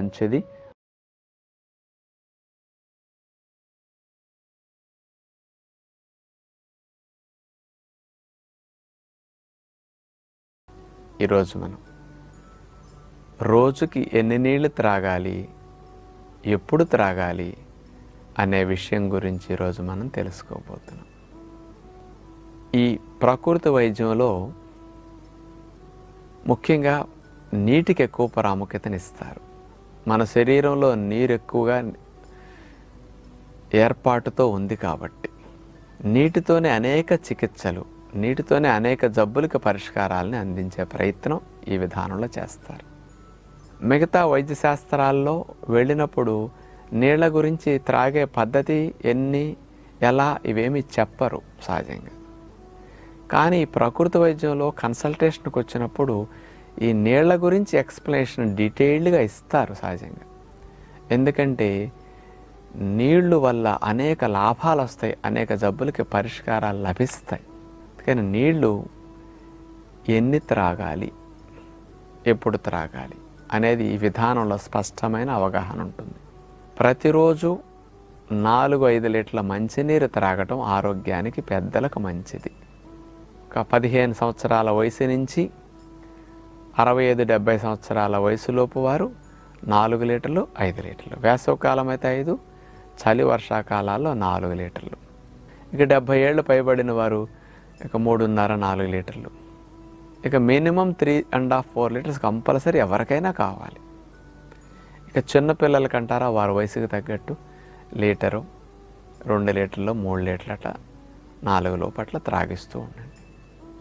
మంచిది ఈరోజు మనం రోజుకి ఎన్ని నీళ్ళు త్రాగాలి ఎప్పుడు త్రాగాలి అనే విషయం గురించి ఈరోజు మనం తెలుసుకోబోతున్నాం. ఈ ప్రకృతి వైద్యంలో ముఖ్యంగా నీటికి ఎక్కువ ప్రాముఖ్యతనిస్తారు. మన శరీరంలో నీరు ఎక్కువగా ఏర్పాటుతో ఉంది కాబట్టి నీటితోనే అనేక చికిత్సలు నీటితోనే అనేక జబ్బులకు పరిష్కారాలని అందించే ప్రయత్నం ఈ విధానంలో చేస్తారు. మిగతా వైద్య శాస్త్రాల్లో వెళ్ళినప్పుడు నీళ్ళ గురించి త్రాగే పద్ధతి ఎన్ని ఎలా ఇవేమి చెప్పరు సహజంగా. కానీ ప్రకృతి వైద్యంలో కన్సల్టేషన్కి వచ్చినప్పుడు ఈ నీళ్ళ గురించి ఎక్స్ప్లెనేషన్ డీటెయిల్డ్గా ఇస్తారు సహజంగా. ఎందుకంటే నీళ్ళు వల్ల అనేక లాభాలు వస్తాయి అనేక జబ్బులకి పరిష్కారాలు లభిస్తాయి. కానీ నీళ్ళు ఎన్ని త్రాగాలి ఎప్పుడు త్రాగాలి అనేది ఈ విధానంలో స్పష్టమైన అవగాహన ఉంటుంది. ప్రతిరోజు నాలుగు ఐదు లీటర్ల మంచినీరు త్రాగటం ఆరోగ్యానికి పెద్దలకు మంచిది. ఒక పదిహేను సంవత్సరాల వయసు నుంచి అరవై ఐదు డెబ్బై సంవత్సరాల వయసులోపు వారు నాలుగు లీటర్లు ఐదు లీటర్లు. వేసవకాలం అయితే ఐదు చలి వర్షాకాలాల్లో నాలుగు లీటర్లు. ఇక డెబ్భై ఏళ్ళు పైబడిన వారు ఇక మూడున్నర నాలుగు లీటర్లు. ఇక minimum three and half four litres compulsory ఎవరికైనా కావాలి. ఇక చిన్న పిల్లలకంటారా వారి వయసుకు తగ్గట్టు లీటరు రెండు లీటర్లు మూడు లీటర్లు అట్లా నాలుగు లోపట్ల త్రాగిస్తూ ఉండండి.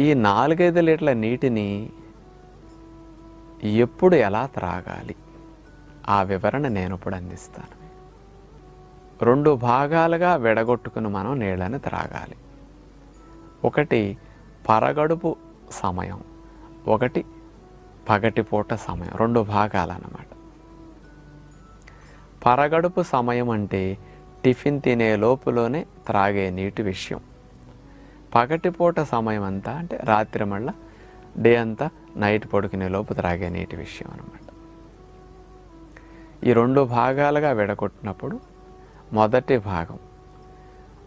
ఈ నాలుగైదు లీటర్ల నీటిని ఎప్పుడు ఎలా త్రాగాలి? ఆ వివరణ నేను ఇప్పుడు అందిస్తాను. రెండు భాగాలుగా విడగొట్టుకుని మనం నీళ్ళని త్రాగాలి. ఒకటి పరగడుపు సమయం ఒకటి పగటిపూట సమయం రెండు భాగాలన్నమాట. పరగడుపు సమయం అంటే టిఫిన్ తినే లోపులోనే త్రాగే నీటి విషయం. పగటిపూట సమయం అంతా అంటే రాత్రి మళ్ళీ డే అంతా నైట్ పడుకునే లోపు త్రాగే నీటి విషయం అనమాట ఈ రెండు భాగాలుగా విడగొట్టినప్పుడు మొదటి భాగం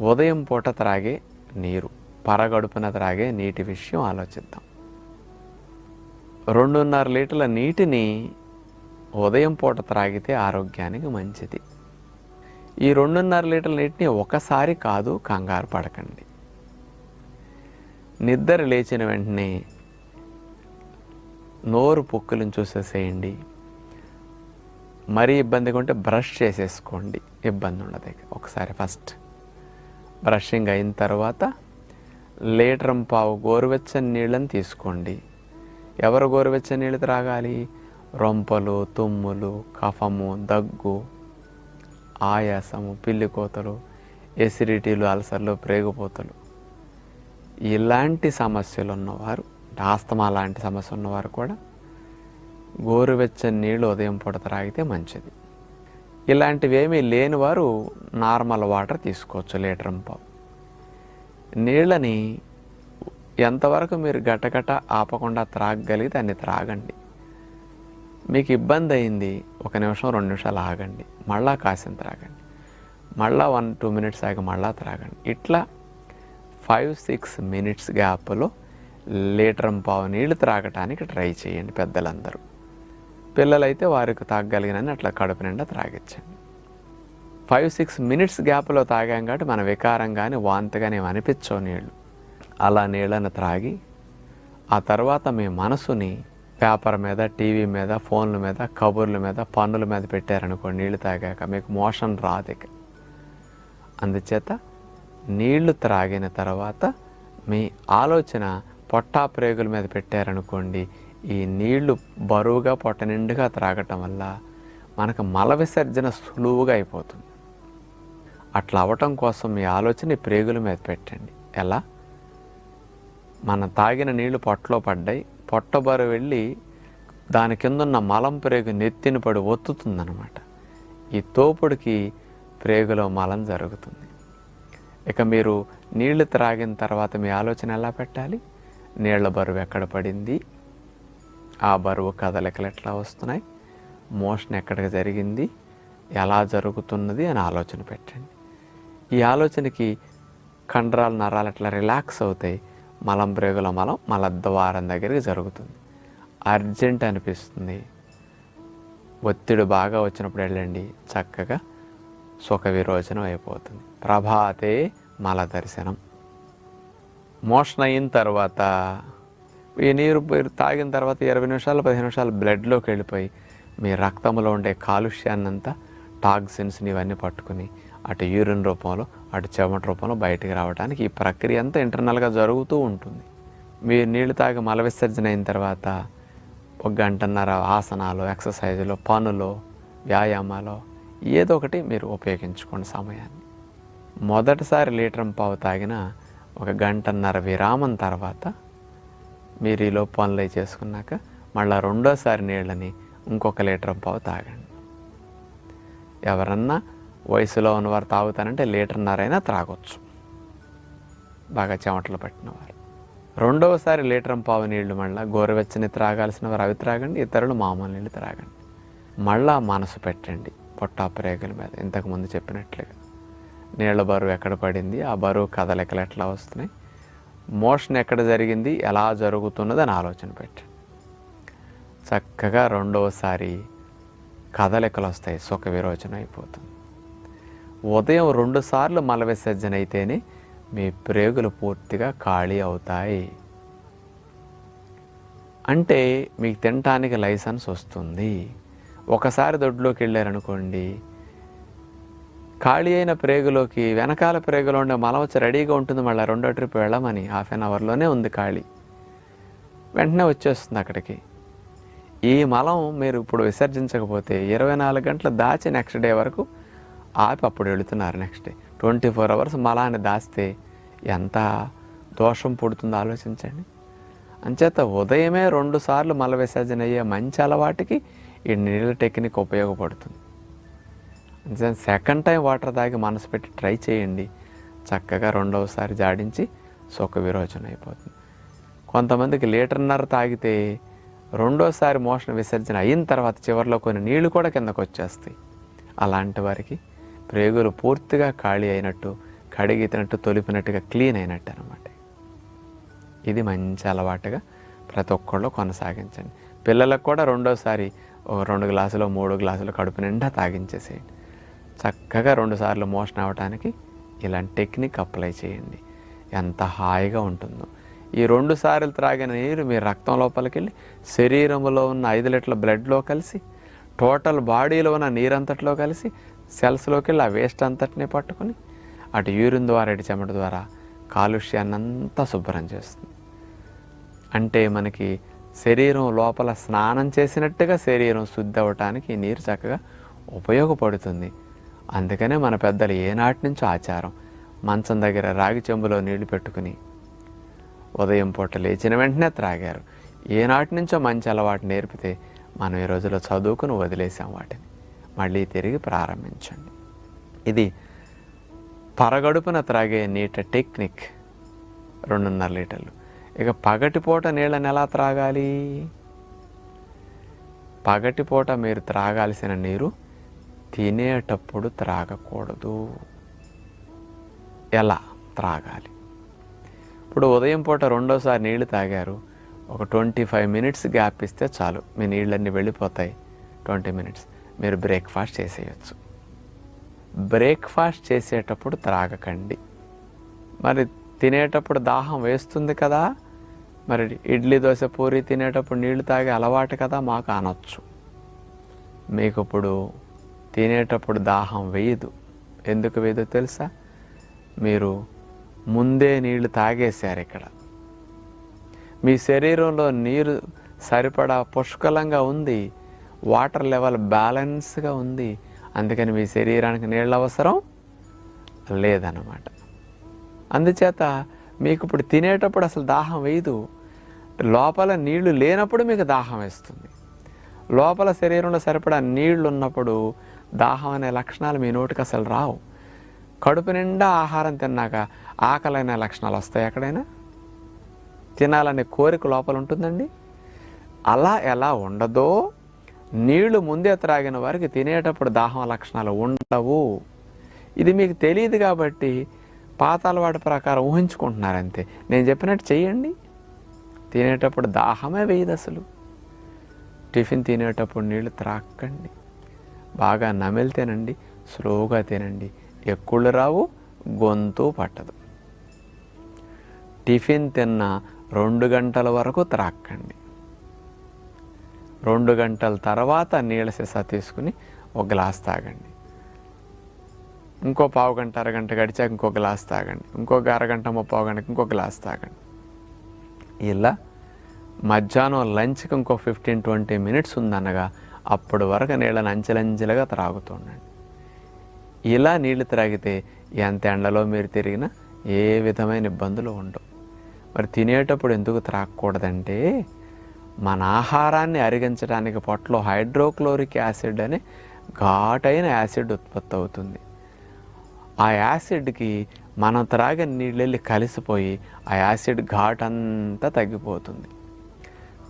ఉదయం పూట త్రాగే నీరు పరగడుపున త్రాగే నీటి విషయం ఆలోచిద్దాం. రెండున్నర లీటర్ల నీటిని ఉదయం పూట త్రాగితే ఆరోగ్యానికి మంచిది. ఈ రెండున్నర లీటర్ల నీటిని ఒకసారి కాదు కంగారు పడకండి. నిద్ర లేచిన వెంటనే నోరు పొక్కులను చూసేసేయండి. మరీ ఇబ్బందిగా ఉంటే బ్రష్ చేసేసుకోండి. ఇబ్బంది ఉండదు ఒకసారి ఫస్ట్ బ్రషింగ్ అయిన తర్వాత లీటరం పావు గోరువెచ్చని నీళ్ళని తీసుకోండి. ఎవరు గోరువెచ్చని నీళ్ళు త్రాగాలి? రొంపలు తుమ్ములు కఫము దగ్గు ఆయాసము పిల్లి కోతలు ఎసిడిటీలు అల్సర్లు ప్రేగుపోతలు. ఇలాంటి సమస్యలు ఉన్నవారు ఆస్తమా లాంటి సమస్య ఉన్నవారు కూడా గోరువెచ్చని నీళ్ళు ఉదయం పూట త్రాగితే మంచిది. ఇలాంటివి ఏమీ లేని వారు నార్మల్ వాటర్ తీసుకోవచ్చు లీటర్ పావు నీళ్ళని ఎంతవరకు మీరు గటగట ఆపకుండా త్రాగగలిగితే అన్ని త్రాగండి. మీకు ఇబ్బంది అయింది ఒక నిమిషం రెండు నిమిషాలు ఆగండి. మళ్ళా కాసిన త్రాగండి. మళ్ళా వన్ టూ మినిట్స్ ఆగి మళ్ళా త్రాగండి. ఇట్లా ఫైవ్ సిక్స్ మినిట్స్ గ్యాప్లో లీటరం పావు నీళ్ళు త్రాగటానికి ట్రై చేయండి పెద్దలందరూ. పిల్లలైతే వారికి తాగగలిగినని అట్లా కడుపు నిండా త్రాగించండి ఫైవ్ సిక్స్ మినిట్స్ గ్యాప్లో తాగాం కాబట్టి మన వికారం కానీ వాంతి కానీ అనిపించవు నీళ్ళు అలా నీళ్ళను త్రాగి ఆ తర్వాత మీ మనసుని పేపర్ మీద టీవీ మీద ఫోన్ల మీద కబుర్ల మీద పన్నుల మీద పెట్టారనుకో నీళ్ళు తాగాక మీకు మోషన్ రాదిక. అందుచేత నీళ్ళు త్రాగిన తర్వాత మీ ఆలోచన పొట్టా ప్రేగుల మీద పెట్టారనుకోండి ఈ నీళ్ళు బరువుగా పొట్ట నిండుగా త్రాగటం వల్ల మనకు మల విసర్జన సులువుగా అయిపోతుంది. అట్లా అవ్వటం కోసం మీ ఆలోచన ఈ ప్రేగుల మీద పెట్టండి. ఎలా? మనం తాగిన నీళ్ళు పొట్టలో పడ్డాయి పొట్ట బరువు వెళ్ళి దాని కింద ఉన్న మలం ప్రేగు నెత్తిన పడి ఒత్తుతుందనమాట ఈ తోపుడికి ప్రేగులో మలం జరుగుతుంది. ఇక మీరు నీళ్ళు త్రాగిన తర్వాత మీ ఆలోచన ఎలా పెట్టాలి? నీళ్ళ బరువు ఎక్కడ పడింది? ఆ బరువు కదలికలు ఎట్లా వస్తున్నాయి? మోషన్ ఎక్కడికి జరిగింది? ఎలా జరుగుతున్నది? అని ఆలోచన పెట్టండి. ఈ ఆలోచనకి కండరాలు నరాలు ఎట్లా రిలాక్స్ అవుతాయి? మలం ప్రేగుల మలం మలద్వారం దగ్గరికి జరుగుతుంది. అర్జెంట్ అనిపిస్తుంది. ఒత్తిడి బాగా వచ్చినప్పుడు వెళ్ళండి. చక్కగా సుఖ విరోచనం అయిపోతుంది. ప్రభాతే మల దర్శనం. మోషన్ అయిన తర్వాత ఈ నీరు తాగిన తర్వాత ఇరవై నిమిషాలు పదిహేను నిమిషాలు బ్లడ్లోకి వెళ్ళిపోయి మీ రక్తంలో ఉండే కాలుష్యాన్నంతా టాక్సిన్స్ని ఇవన్నీ పట్టుకుని అటు యూరిన్ రూపంలో అటు చెమట రూపంలో బయటికి రావడానికి ఈ ప్రక్రియ అంతా ఇంటర్నల్గా జరుగుతూ ఉంటుంది. మీరు నీళ్ళు తాగి మల విసర్జన అయిన తర్వాత ఒక గంటన్నర ఆసనాలు ఎక్సర్సైజులు పనులు వ్యాయామాలు ఏదో ఒకటి మీరు ఉపయోగించుకోండి సమయాన్ని. మొదటిసారి లీటర్ పావు తాగిన ఒక గంటన్నర విరామం తర్వాత మీరు ఈలో పనులు అవి చేసుకున్నాక మళ్ళీ రెండోసారి నీళ్ళని ఇంకొక లీటర్ పావు తాగండి. ఎవరన్నా వయసులో ఉన్నవారు తాగుతానంటే లీటర్న్నరైనా త్రాగొచ్చు. బాగా చెమటలు పట్టిన వారు రెండవసారి లీటర్ పావు నీళ్ళు మళ్ళీ గోరువెచ్చని త్రాగాల్సిన వారు అవి త్రాగండి ఇతరులు మామూలు నీళ్ళు త్రాగండి. మళ్ళా మనసు పెట్టండి పొట్టా ప్రేగుల మీద ఇంతకుముందు చెప్పినట్లుగా. నీళ్ళ బరువు ఎక్కడ పడింది? ఆ బరువు కదలికలు ఎట్లా వస్తున్నాయి? మోషన్ ఎక్కడ జరిగింది? ఎలా జరుగుతున్నది? అని ఆలోచన పెట్టండి చక్కగా రెండవసారి కదలికలు వస్తాయి? సుఖ విరోచన అయిపోతుంది. ఉదయం రెండుసార్లు మల విసర్జన అయితేనే మీ ప్రేగులు పూర్తిగా ఖాళీ అవుతాయి. అంటే మీకు తినటానికి లైసెన్స్ వస్తుంది. ఒకసారి దొడ్లోకి వెళ్ళారనుకోండి ఖాళీ అయిన ప్రేగులోకి వెనకాల ప్రేగులో ఉండే మలం వచ్చి రెడీగా ఉంటుంది మళ్ళీ రెండో ట్రిప్ వెళ్ళమని. హాఫ్ అన్ అవర్లోనే ఉంది ఖాళీ. వెంటనే వచ్చేస్తుంది అక్కడికి. ఈ మలం మీరు ఇప్పుడు విసర్జించకపోతే ఇరవై నాలుగు గంటలు దాచి నెక్స్ట్ డే వరకు ఆపి అప్పుడు వెళుతున్నారు next day. Twenty four hours మలాన్ని దాస్తే ఎంత దోషం పుడుతుందో ఆలోచించండి. అంచేత ఉదయమే రెండు సార్లు మల విసర్జన అయ్యే మంచి అలవాటుకి ఈ నీళ్ళ టెక్నిక్ ఉపయోగపడుతుంది. సెకండ్ టైం వాటర్ తాగి మనసు పెట్టి ట్రై చేయండి. చక్కగా రెండవసారి జాడించి సుఖ విరోచన అయిపోతుంది. కొంతమందికి లీటర్న్నర తాగితే రెండోసారి మోషన్ విసర్జన అయిన తర్వాత చివరిలో కొన్ని నీళ్ళు కూడా కిందకు వచ్చేస్తాయి. అలాంటి వారికి ప్రేగులు పూర్తిగా ఖాళీ అయినట్టు కడిగితినట్టు తొలిపినట్టుగా క్లీన్ అయినట్టు అనమాట ఇది మంచి అలవాటుగా ప్రతి ఒక్కళ్ళు కొనసాగించండి. పిల్లలకు కూడా రెండోసారి రెండు గ్లాసులు మూడు గ్లాసులు కడుపు నిండా తాగించేసేయండి. చక్కగా రెండు సార్లు మోషన్ అవ్వటానికి ఇలాంటి టెక్నిక్ అప్లై చేయండి. ఎంత హాయిగా ఉంటుందో. ఈ రెండు సార్లు త్రాగిన నీరు మీ రక్తం లోపలికి వెళ్ళి శరీరంలో ఉన్న ఐదు లీటర్ల బ్లడ్లో కలిసి టోటల్ బాడీలో ఉన్న నీరంతట్లో కలిసి సెల్స్లోకి వెళ్ళి ఆ వేస్ట్ అంతటిని పట్టుకొని అటు యూరిన్ ద్వారా ఇటు చెమట ద్వారా కాలుష్యాన్ని అంతా శుభ్రం చేస్తుంది. అంటే మనకి శరీరం లోపల స్నానం చేసినట్టుగా శరీరం శుద్ధి అవ్వటానికి ఈ నీరు చక్కగా ఉపయోగపడుతుంది. అందుకనే మన పెద్దలు ఏనాటి నుంచో ఆచారం. మంచం దగ్గర రాగి చెంబులో నీళ్ళు పెట్టుకుని ఉదయం పూట లేచిన వెంటనే త్రాగారు. ఏనాటి నుంచో మంచి అలవాటు నేర్పితే మనం ఈ రోజులో చదువుకుని వదిలేసాం వాటిని. మళ్ళీ తిరిగి ప్రారంభించండి. ఇది పరగడుపున త్రాగే నీట టెక్నిక్ రెండున్నర లీటర్లు. ఇక పగటిపూట నీళ్ళని ఎలా త్రాగాలి? పగటిపూట మీరు త్రాగాల్సిన నీరు తినేటప్పుడు త్రాగకూడదు. ఎలా? త్రాగాలి. ఇప్పుడు ఉదయం పూట రెండోసారి నీళ్ళు తాగారు. ఒక ట్వంటీ ఫైవ్ మినిట్స్ గ్యాప్ ఇస్తే చాలు. మీ నీళ్ళన్నీ వెళ్ళిపోతాయి. Twenty minutes. మీరు బ్రేక్ఫాస్ట్ చేసేయచ్చు. బ్రేక్ఫాస్ట్ చేసేటప్పుడు త్రాగకండి. మరి తినేటప్పుడు దాహం వేస్తుంది కదా. మరి ఇడ్లీ దోశ పూరి తినేటప్పుడు నీళ్ళు తాగే అలవాటు కదా మాకు అనొచ్చు. మీకు ఇప్పుడు తినేటప్పుడు దాహం వేయదు. ఎందుకు వేయదో తెలుసా? మీరు ముందే నీళ్ళు తాగేశారు ఇక్కడ. మీ శరీరంలో నీరు సరిపడా పుష్కలంగా ఉంది. వాటర్ లెవెల్ బ్యాలెన్స్గా ఉంది. అందుకని మీ శరీరానికి నీళ్ళ అవసరం లేదన్నమాట. అందుచేత మీకు ఇప్పుడు తినేటప్పుడు అసలు దాహం వేయదు. లోపల నీళ్ళు లేనప్పుడు మీకు దాహం వేస్తుంది. లోపల శరీరంలో సరిపడా నీళ్ళు ఉన్నప్పుడు దాహం అనే లక్షణాలు మీ నోటికి అసలు రావు. కడుపు నిండా ఆహారం తిన్నాక ఆకలైన లక్షణాలు వస్తాయి ఎక్కడైనా? తినాలనే కోరిక లోపల ఉంటుందండి? అలా ఎలా ఉండదో నీళ్ళు ముందే త్రాగిన వారికి తినేటప్పుడు దాహం లక్షణాలు ఉండవు. ఇది మీకు తెలియదు కాబట్టి పాత అలవాటు ప్రకారం ఊహించుకుంటున్నారంతే. నేను చెప్పినట్టు చెయ్యండి. తినేటప్పుడు దాహమే వేయదు అసలు. టిఫిన్ తినేటప్పుడు నీళ్ళు త్రాక్కండి. బాగా నమిలి తినండి స్లోగా తినండి. ఎక్కుళ్ళు రావు? గొంతు పట్టదు. టిఫిన్ తిన్న రెండు గంటల వరకు త్రాక్కండి. రెండు గంటల తర్వాత నీళ్ళ సిసా తీసుకుని ఒక గ్లాస్ తాగండి. ఇంకో పావు గంట అరగంట గడిచాక ఇంకో గ్లాస్ తాగండి. ఇంకొక అరగంట ముప్పావు గంటకి ఇంకో గ్లాస్ తాగండి. ఇలా మధ్యాహ్నం లంచ్కి ఇంకో ఫిఫ్టీన్ ట్వంటీ మినిట్స్ ఉందనగా అప్పుడు వరకు నీళ్ళని అంచెలంచెలుగా త్రాగుతుండండి ఇలా నీళ్ళు త్రాగితే ఎంత ఎండలో మీరు తిరిగినా ఏ విధమైన ఇబ్బందులు ఉండవు. మరి తినేటప్పుడు ఎందుకు త్రాగకూడదంటే మన ఆహారాన్ని అరిగించడానికి పొట్టలో హైడ్రోక్లోరిక్ యాసిడ్ అనే ఘాటైన యాసిడ్ ఉత్పత్తి అవుతుంది. ఆ యాసిడ్కి మనం త్రాగిన నీళ్ళు వెళ్ళి కలిసిపోయి ఆ యాసిడ్ ఘాట్ అంతా తగ్గిపోతుంది.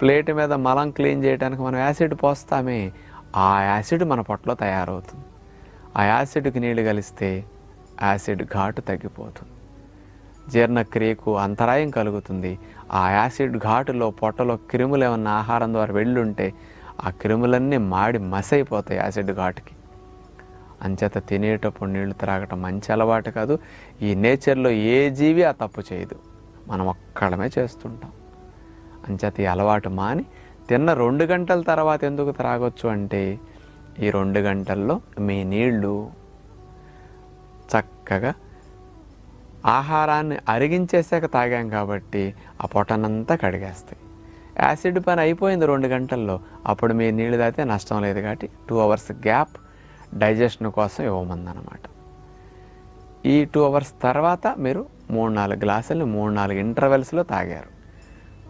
ప్లేట్ మీద మలం క్లీన్ చేయడానికి మనం యాసిడ్ పోస్తామే ఆ యాసిడ్ మన పొట్టలో తయారవుతుంది. ఆ యాసిడ్కి నీళ్ళు కలిస్తే యాసిడ్ ఘాటు తగ్గిపోతుంది. జీర్ణక్రియకు అంతరాయం కలుగుతుంది. ఆ యాసిడ్ ఘాటులో పొట్టలో క్రిములు ఏమన్నా ఆహారం ద్వారా వెళ్ళుంటే ఆ క్రిములన్నీ మాడి మసైపోతాయి యాసిడ్ ఘాటుకి. అంచేత తినేటప్పుడు నీళ్ళు త్రాగటం మంచి అలవాటు కాదు. ఈ నేచర్లో ఏ జీవి ఆ తప్పు చేయదు. మనం ఒక్కడమే చేస్తుంటాం. అంచేత ఈ అలవాటు మాని తిన్న రెండు గంటల తర్వాత ఎందుకు త్రాగొచ్చు అంటే ఈ రెండు గంటల్లో మీ నీళ్ళు చక్కగా ఆహారాన్ని అరిగించేసాక తాగాం కాబట్టి ఆ పొట్టనంతా కడిగేస్తాయి. యాసిడ్ పని అయిపోయింది రెండు గంటల్లో. అప్పుడు మీ నీళ్ళు తాగితే నష్టం లేదు కాబట్టి టూ అవర్స్ గ్యాప్ డైజెషన్ కోసం ఇవ్వమందనమాట ఈ టూ అవర్స్ తర్వాత మీరు మూడు నాలుగు గ్లాసులు మూడు నాలుగు ఇంటర్వెల్స్లో తాగారు.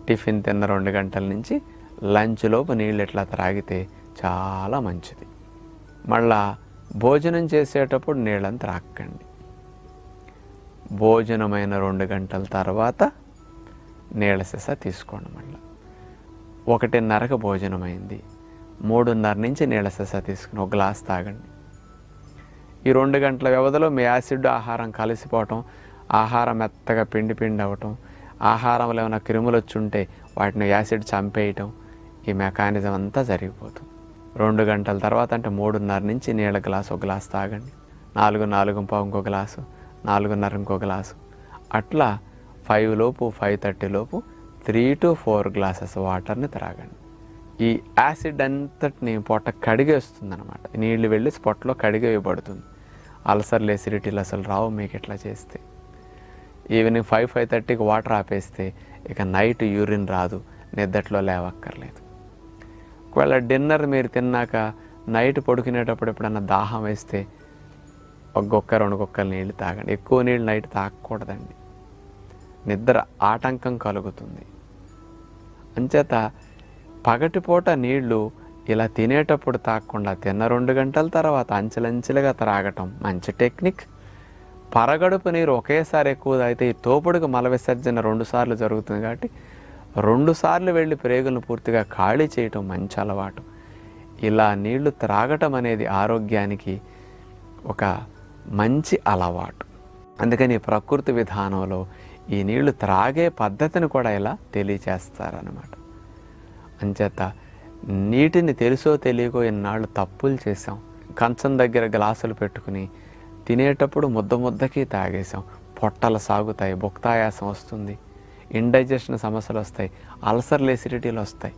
టిఫిన్ తిన్న రెండు గంటల నుంచి లంచ్ లోపు నీళ్ళు ఇట్లా త్రాగితే చాలా మంచిది. మళ్ళా భోజనం చేసేటప్పుడు నీళ్ళని త్రాక్కండి. భోజనమైన రెండు గంటల తర్వాత నీళ్ళ సెస తీసుకోండి మళ్ళీ. ఒకటిన్నరకు భోజనం అయింది. మూడున్నర నుంచి నీళ్ళ సెస తీసుకుని ఒక గ్లాస్ తాగండి. ఈ రెండు గంటల వ్యవధిలో మీ యాసిడ్ ఆహారం కలిసిపోవటం ఆహారం మెత్తగా పిండి పిండి అవ్వటం ఆహారంలో ఏమైనా క్రిములు వచ్చి ఉంటే వాటిని యాసిడ్ చంపేయటం ఈ మెకానిజం అంతా జరిగిపోతుంది. రెండు గంటల తర్వాత అంటే మూడున్నర నుంచి నీళ్ళ గ్లాసు ఒక గ్లాస్ తాగండి. నాలుగు నాలుగు పావు ఇంకో గ్లాసు నాలుగున్నర ఇంకో గ్లాసు. అట్లా ఫైవ్ లోపు ఫైవ్ థర్టీ లోపు త్రీ టు ఫోర్ గ్లాసెస్ వాటర్ని త్రాగండి. ఈ యాసిడ్ అంతటిని పొట్ట కడిగేస్తుంది అనమాట నీళ్ళు వెళ్ళి పొట్టలో కడిగేయబడుతుంది అల్సర్లు ఎసిడిటీలు అసలు రావు మీకు ఇట్లా చేస్తే. ఈవినింగ్ ఫైవ్ ఫైవ్ థర్టీకి వాటర్ ఆపేస్తే ఇక నైట్ యూరిన్ రాదు నిద్దట్లో లేవక్కర్లేదు. ఒకవేళ డిన్నర్ మీరు తిన్నాక నైట్ పడుకునేటప్పుడు ఎప్పుడన్నా దాహం వేస్తే ఒక గొక్క రెండు గొక్కలు నీళ్ళు తాగండి. ఎక్కువ నీళ్ళు నైట్ తాగకూడదండి. నిద్ర ఆటంకం కలుగుతుంది. అంచేత పగటిపూట నీళ్ళు ఇలా తినేటప్పుడు తాగకుండా తిన్న రెండు గంటల తర్వాత అంచెలంచెలుగా త్రాగటం మంచి టెక్నిక్. పరగడుపు నీరు ఒకేసారి ఎక్కువ తాగితే ఈ తోపుడుకు మల విసర్జన రెండు సార్లు జరుగుతుంది కాబట్టి రెండు సార్లు వెళ్ళి ప్రేగులను పూర్తిగా ఖాళీ చేయటం మంచి అలవాటు. ఇలా నీళ్ళు త్రాగటం అనేది ఆరోగ్యానికి ఒక మంచి అలవాటు. అందుకని ప్రకృతి విధానంలో ఈ నీళ్ళు త్రాగే పద్ధతిని కూడా ఇలా తెలియచేస్తారనమాట అంచేత నీటిని తెలుసో తెలియకో ఇన్నాళ్ళు తప్పులు చేసాం కంచం దగ్గర గ్లాసులు పెట్టుకుని తినేటప్పుడు ముద్ద ముద్దకి తాగేసాం పొట్టలు సాగుతాయి భుక్తాయాసం వస్తుంది. ఇండైజెషన్ సమస్యలు వస్తాయి అల్సర్లు ఎసిడిటీలు వస్తాయి.